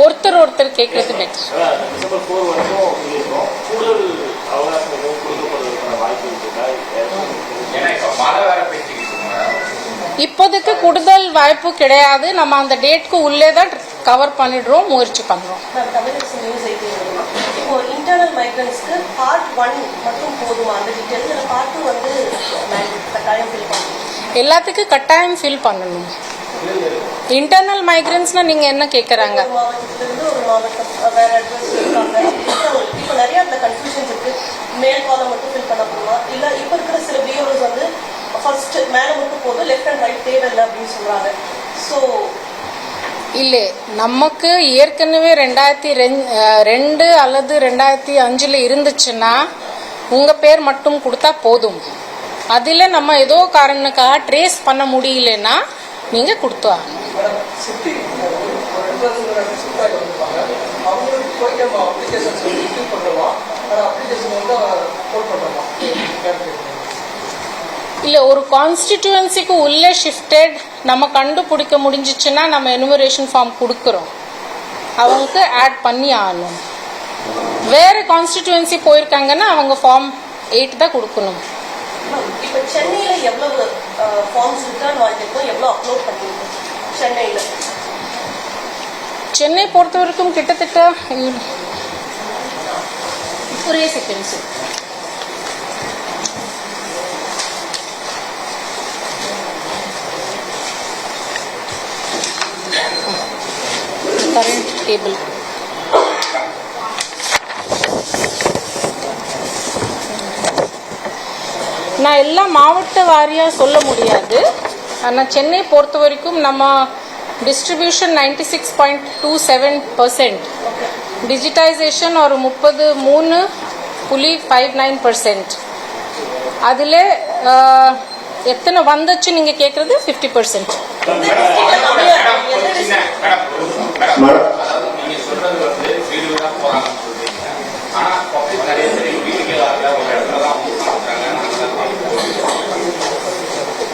ஒருத்தர் ஒருத்தர் கேட்கறது பெட்டர் இப்போதைக்கு கூடுதல் வாய்ப்பு கிடையாது. நம்ம அந்த டேட்க்கு உள்ளே தான் கவர் பண்ணிடுறோம் முயற்சி பண்ணுறோம் இப்போ இன்டர்னல் மைக்ரன்ஸ்க்கு பார்ட் ஒன் மட்டும் போதுமா? அந்த டீட்டெயில் பார்ட் டூ வந்து mandate கட்டாயம் ஃபில் பண்ணணும் எல்லாத்துக்கும் கட்டாயம் ஃபில் பண்ணணும். இன்டர்னல் மைக்ரன்ஸ்னா நீங்கள் என்ன கேட்குறாங்க மேல் காலம் மட்டும் ஃபில் பண்ண போதுமா? இல்லை இப்போ இருக்கிற சில பிஓஸ் வந்து ஃபர்ஸ்ட் மேலே மட்டும் போதும் லெஃப்ட் அண்ட் ரைட் தேவையில்லை அப்படின்னு சொல்றாங்க. ஸோ இல்லை நமக்கு ஏற்கனவே ரெண்டாயிரத்தி ரெண்டு அல்லது ரெண்டாயிரத்தி அஞ்சில் இருந்துச்சுன்னா உங்கள் பேர் மட்டும் கொடுத்தா போதும். அதில் நம்ம ஏதோ காரணக்காக ட்ரேஸ் பண்ண முடியலன்னா நீங்கள் கொடுத்து ஆகணும் இல்லை ஒரு கான்ஸ்டிடியூவன்சிக்கு உள்ளே ஷிஃப்டட் நம்ம கண்டுபிடிக்க முடிஞ்சிச்சுன்னா நம்ம எனுமரேஷன் ஃபார்ம் கொடுக்குறோம். அவங்களுக்கு ஆட் பண்ணி ஆகணும். வேறு கான்ஸ்டிடியூவன்சி போயிருக்காங்கன்னா அவங்க ஃபார்ம் எயிட் தான் கொடுக்கணும். சென்னையில் எவ்வளவு ஃபார்ம்ஸ் ரிட்டர்ன் வாங்கியிருக்கோம் எவ்வளோ அப்லோட் பண்ணியிருக்கோம் சென்னையில். சென்னை பொறுத்த வரைக்கும் கிட்டத்தட்ட ஒரே செகண்ட்ஸ் கரண்ட் டேபிள் நான் எல்லா மாவட்ட வாரியாக சொல்ல முடியாது. ஆனால் சென்னை பொறுத்த வரைக்கும் நம்ம distribution ninety six point two seven percent digitization ஒரு முப்பது மூணு புள்ளி ஃபைவ் நைன் பர்சன்ட் அதில் எத்தனை வந்துச்சு நீங்கள் கேட்குறது ஃபிஃப்டி பர்சன்ட் மேடம்,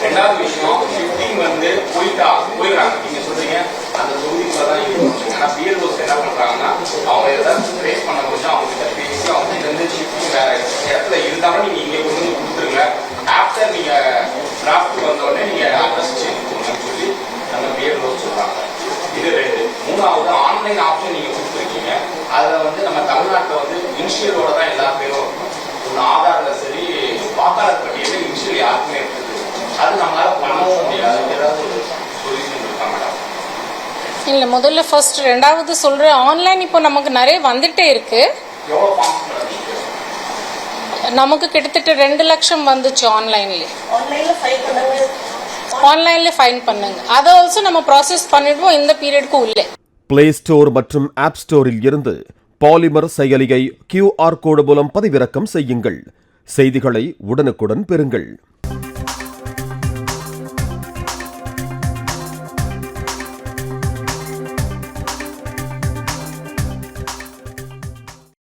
ரெண்டாவது விஷயம் ஷிஃப்டிங் வந்து போயிட்டா போயிடுறாங்க. நீங்க சொல்றீங்க அந்த தொகுதிக்குள்ள தான் இருக்கும் ஆனா பிஎல்ஓஸ் என்ன பண்றாங்கன்னா அவங்க ஏதாவது ட்ரேஸ் பண்ண முடிஞ்சா அவங்க கிட்ட பேசி அவங்க கிட்ட இருந்து ஷிஃப்டிங் வேற இடத்துல இருந்தாலும் நீங்க இங்க கொண்டு வந்து கொடுத்துருங்க. ஆஃப்டர் நீங்க டிராஃப்ட் வந்த உடனே நீங்க அட்ரஸ் சேஞ்ச் பண்ணுங்கன்னு சொல்லி நம்ம பிஎல்ஓஸ் சொல்றாங்க. இது ரெண்டு. மூணாவது ஆன்லைன் ஆப்ஷன் நீங்க கொடுத்துருக்கீங்க. அதுல வந்து நம்ம தமிழ்நாட்டில் வந்து இனிஷியலோட இல்லை முதல்ல ஃபர்ஸ்ட் ரெண்டாவது சொல்கிறேன் ஆன்லைன் இப்போ நமக்கு நிறைய வந்துட்டே இருக்கு. நமக்கு கிட்டத்தட்ட ரெண்டு லட்சம் வந்துச்சு ஆன்லைன்லேயே ஆன்லைனில் ஆன்லைன்ல ஃபைன் பண்ணுங்க. அதை ஆல்சோ நம்ம ப்ராசஸ் பண்ணிடுவோம். இந்த பீரியடுக்கு உள்ளே. பிளே ஸ்டோர் மற்றும் ஆப் ஸ்டோரில் இருந்து பாலிமர் செயலியை கியூஆர் கோடு மூலம் பதிவிறக்கம் செய்யுங்கள். செய்திகளை உடனுக்குடன் பெறுங்கள்.